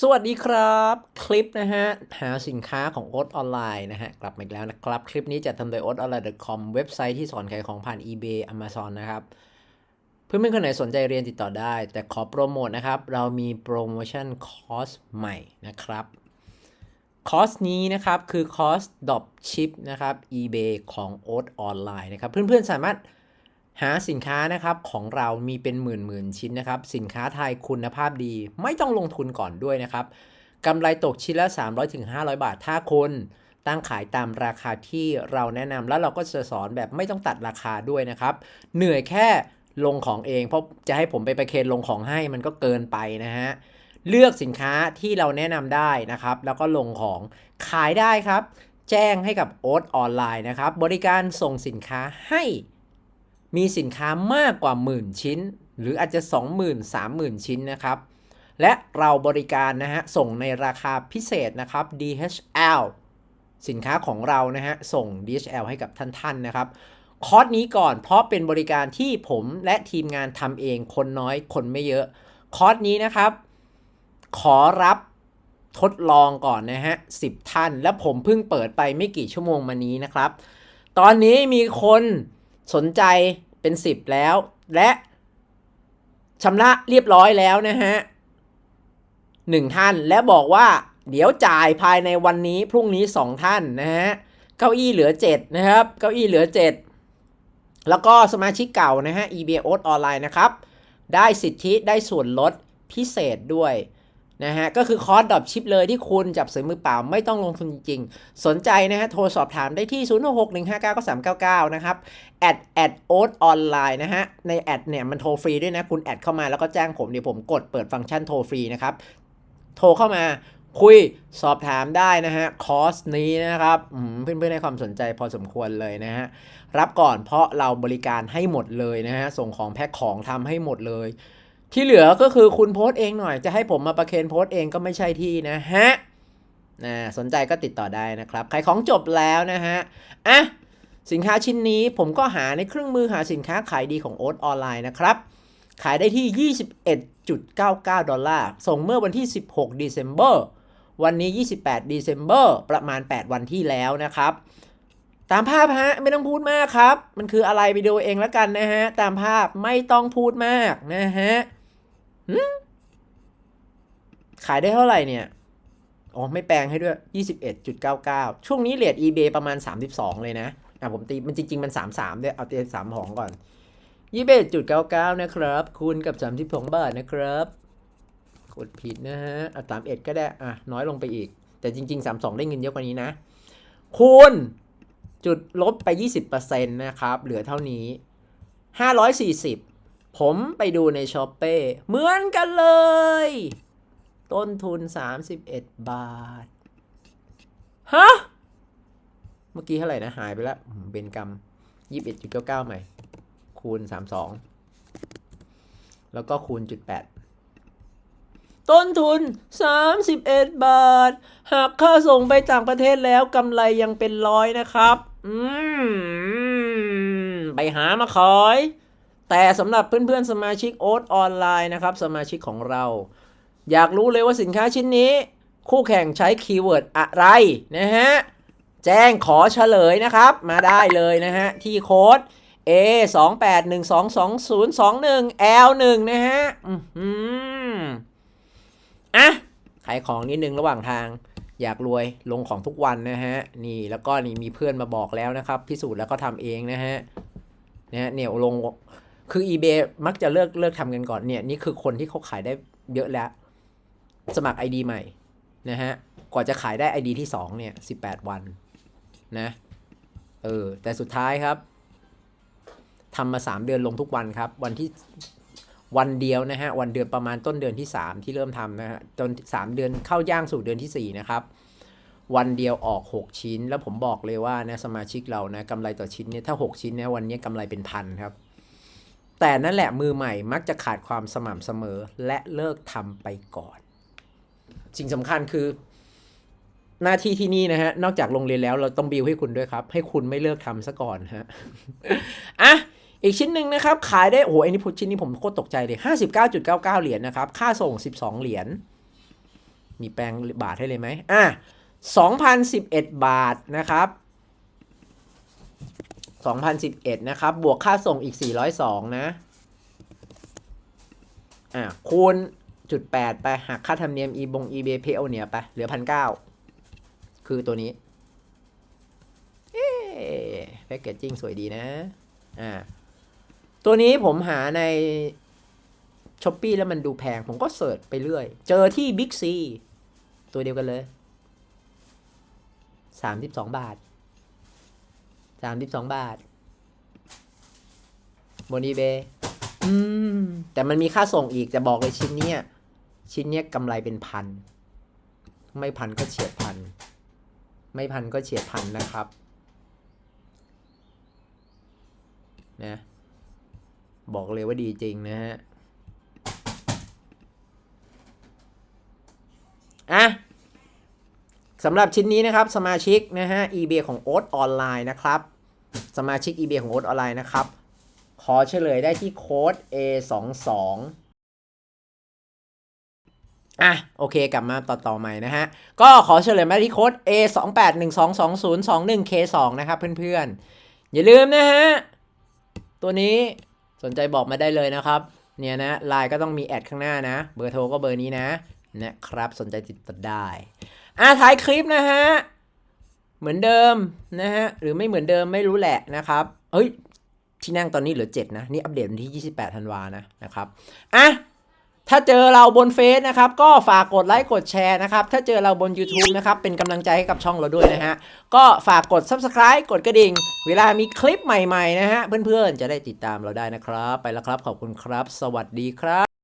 สวัสดีครับ คลิปนะฮะ หาสินค้าของโอ๊ตออนไลน์นะฮะ กลับมาอีกแล้วนะครับ คลิปนี้จะทำโดย o a t o n l i n e c o m เว็บไซต์ที่สอนขายของผ่าน eBay Amazon นะครับ เพื่อนๆคนไหนสนใจเรียนติดต่อได้ แต่ขอโปรโมทนะครับ เรามีโปรโมชั่นคอร์สใหม่นะครับคอร์สนี้นะครับคือคอร์สดอปชิปนะครับ eBay ของ o a t ออนไลน์นะครับ เพื่อนๆสามารถ หาสินค้านะครับของเรามีเป็นหมื่นหมื่นชิ้นนะครับ สินค้าไทยคุณภาพดี ไม่ต้องลงทุนก่อนด้วยนะครับกำไรตกชิ้นละ 300-500 บาทถ้าคุณตั้งขายตามราคาที่เราแนะนำแล้วเราก็จะสอนแบบไม่ต้องตัดราคาด้วยนะครับ เหนื่อยแค่ลงของเองเพราะจะให้ผมไปประเคนลงของให้มันก็เกินไปนะฮะเลือกสินค้าที่เราแนะนำได้นะครับ แล้วก็ลงของขายได้ครับ แจ้งให้กับโอ๊ตออนไลน์นะครับ บริการส่งสินค้าให้ มีสินค้ามากกว่าหมื่นชิ้น หรืออาจจะ 20,000 30,000 ชิ้นนะครับ และเราบริการนะฮะส่งในราคาพิเศษนะครับ DHL สินค้าของเรานะฮะส่ง DHL ให้กับท่านๆนะครับคอร์สนี้ก่อนเพราะเป็นบริการที่ผมและทีมงานทำเองคนน้อยคนไม่เยอะ คอร์สนี้นะครับ ขอรับทดลองก่อนนะฮะ10 ท่าน และผมเพิ่งเปิดไปไม่กี่ชั่วโมงมานี้นะครับ ตอนนี้มีคนสนใจ เป็น 10 แล้ว และชำระเรียบร้อยแล้วนะฮะหนึ่งท่านและบอกว่า เดี๋ยวจ่ายภายในวันนี้พรุ่งนี้ 2 ท่านนะฮะเก้าอี้เหลือ 7 นะครับ เก้าอี้เหลือ 7 แล้วก็สมาชิกเก่านะฮะ eBay o ออนไลน์นะครับ ได้สิทธิได้ส่วนลดพิเศษด้วย นะฮะก็คือคอร์สดรอปชิปเลยที่คุณจับซื้อมือเปล่าไม่ต้องลงทุนจริง สนใจนะฮะโทรสอบถามได้ที่ 0 6 1 5 9 9 3 9 9 นะครับแอดแอดโอ๊ตออนไลน์นะฮะ ในแอดเนี่ยมันโทรฟรีด้วยนะ คุณแอดเข้ามาแล้วก็แจ้งผมเดี๋ยวผมกดเปิดฟังก์ชันโทรฟรีนะครับ โทรเข้ามาคุยสอบถามได้นะฮะ คอร์สนี้นะครับเพื่อนๆให้ความสนใจพอสมควรเลยนะฮะ รับก่อนเพราะเราบริการให้หมดเลยนะฮะ ส่งของแพ็คของทำให้หมดเลย ที่เหลือก็คือคุณโพสต์เองหน่อยจะให้ผมมาประเคนโพสต์เองก็ไม่ใช่ที่นะฮะนะสนใจก็ติดต่อได้นะครับขายของจบแล้วนะฮะอะสินค้าชิ้นนี้ผมก็หาในเครื่องมือหาสินค้าขายดีของโอ๊ตออนไลน์นะครับ ขายได้ที่ 21.99 ดอลลาร์ ส่งเมื่อวันที่ 16 December วันนี้ 28 December ประมาณ 8 วันที่แล้วนะครับ ตามภาพฮะ ไม่ต้องพูดมากครับ มันคืออะไรไปดูเองแล้วกันนะฮะ ตามภาพไม่ต้องพูดมากนะฮะ ขายได้เท่าไหร่เนี่ย อ๋อ ไม่แปลงให้ด้วย 21.99 ช่วงนี้เลท eBay ประมาณ 32 เลยนะ อะผมตี มันจริง ๆ มัน 33 ด้วย เอาตีสามหองก่อน 21.99 นะครับ คูณกับ 32 บาทนะครับกดผิดนะฮะอะ31 ก็ได้ อะ น้อยลงไปอีก แต่จริง ๆ 32 ได้เงินเยอะกว่านี้นะ คูณจุดลบไป 20%นะครับ เหลือเท่านี้ 540 ผมไปดูในช้อปเป้เหมือนกันเลย ต้นทุน 31 บาท ฮะ เมื่อกี้เท่าไหร่นะ หายไปแล้วเป็นกรรม21.99 ใหม่ คูณ 32 แล้วก็คูณจุด8ต้นทุน 31 บาท หากค่าส่งไปต่างประเทศแล้วกำไรยังเป็นร้อยนะครับ อืม ไปหามาขาย แต่สำหรับเพื่อนๆสมาชิกโอ๊ตออนไลน์นะครับ สมาชิกของเรา อยากรู้เลยว่าสินค้าชิ้นนี้ คู่แข่งใช้คีย์เวิร์ดอะไรนะฮะ แจ้งขอเฉลยนะครับ มาได้เลยนะฮะ ที่โค้ด A 2 8 1 2 2 0 2 1 L 1นะฮะ อือหืออะ ขายของนิดนึงระหว่างทาง อยากรวยลงของทุกวันนะฮะ นี่แล้วก็นี่มีเพื่อนมาบอกแล้วนะครับ พิสูจน์แล้วก็ทำเองนะฮะนะฮะเนี่ยลง คือ eBay มักจะเลิกเลิกทำกันก่อนเนี่ยนี่คือคนที่เขาขายได้เยอะแล้ว สมัคร ID ใหม่นะฮะกว่าจะขายได้ ID ที่2เนี่ย18 วันนะเออแต่สุดท้ายครับทำมา 3 เดือนลงทุกวันครับ วันที่วันเดียวนะฮะวันเดือนประมาณต้นเดือนที่ 3 ที่เริ่มทำนะฮะจน 3 เดือนเข้าย่างสู่เดือนที่ 4 นะครับ วันเดียวออก 6 ชิ้น แล้วผมบอกเลยว่านะสมาชิกเรานะกำไรต่อชิ้นเนี่ยถ้า 6 ชิ้นเนี่ยวันนี้กำไรเป็นพันครับ แต่นั่นแหละมือใหม่มักจะขาดความสม่ำเสมอและเลิกทำไปก่อน สิ่งสำคัญคือ หน้าที่ที่นี่นะฮะ นอกจากโรงเรียนแล้วเราต้องบิวให้คุณด้วยครับ ให้คุณไม่เลิกทำซะก่อนฮะอะอีกชิ้นหนึ่งนะครับ ขายได้ โอ้โหไอ้นี่พูดชิ้นนี้ผมโคตรตกใจเลย 59.99 เหรียญนะครับ ค่าส่ง 12 เหรียญมีแปลงบาทให้เลยไหมอะ2,011 บาทนะครับ 2011 นะครับ บวกค่าส่งอีก 402 นะ อะ คูณจุด8ไปหักค่าธรรมเนียม e บง eBay p a y เอเนี่ยไป เหลือ1,900คือตัวนี้ เอ๊แพคเกจจิ้งสวยดีนะ อ่า ตัวนี้ผมหาในช้อปปีแล้วมันดูแพง ผมก็เสิร์ชไปเรื่อย เจอที่ Big C ตัวเดียวกันเลยสามสิบสองบาท สามสิบสองบาท บนอีเบอืม แต่มันมีค่าส่งอีกจะบอกเลยชิ้นเนี้ย ชิ้นเนี้ยกำไรเป็นพัน ไม่พันก็เฉียดพัน ไม่พันก็เฉียดพันนะครับนะบอกเลยว่าดีจริงนะฮะอะ สำหรับชิ้นนี้นะครับสมาชิกนะฮะ eBay ของโอ๊ตออนไลน์นะครับ สมาชิก eBay ของโอ๊ตออนไลน์นะครับ ขอเฉลยได้ที่โค้ด A22 อะโอเคกลับมาต่อต่อใหม่นะฮะ ก็ขอเฉลยมาที่โค้ด A28122021K2 นะครับเพื่อนๆ อย่าลืมนะฮะ ตัวนี้สนใจบอกมาได้เลยนะครับ เนี่ยนะไลน์ก็ต้องมีแอดข้างหน้านะ เบอร์โทรก็เบอร์นี้นะนะครับสนใจติดต่อได้ อ่าท้ายคลิปนะฮะ เหมือนเดิมนะฮะ หรือไม่เหมือนเดิมไม่รู้แหละนะครับ เอ้ย ที่นั่งตอนนี้เหลือ 7 นะ นี่อัปเดตวันที่ 28ธันวานะนะครับอะถ้าเจอเราบนเฟซนะครับ ก็ฝากกดไลค์กดแชร์นะครับ ถ้าเจอเราบน YouTube นะครับ เป็นกำลังใจให้กับช่องเราด้วยนะฮะ ก็ฝากกด Subscribe กดกระดิ่ง เวลามีคลิปใหม่ๆนะฮะ เพื่อนๆ จะได้ติดตามเราได้นะครับ ไปแล้วครับ ขอบคุณครับ สวัสดีครับ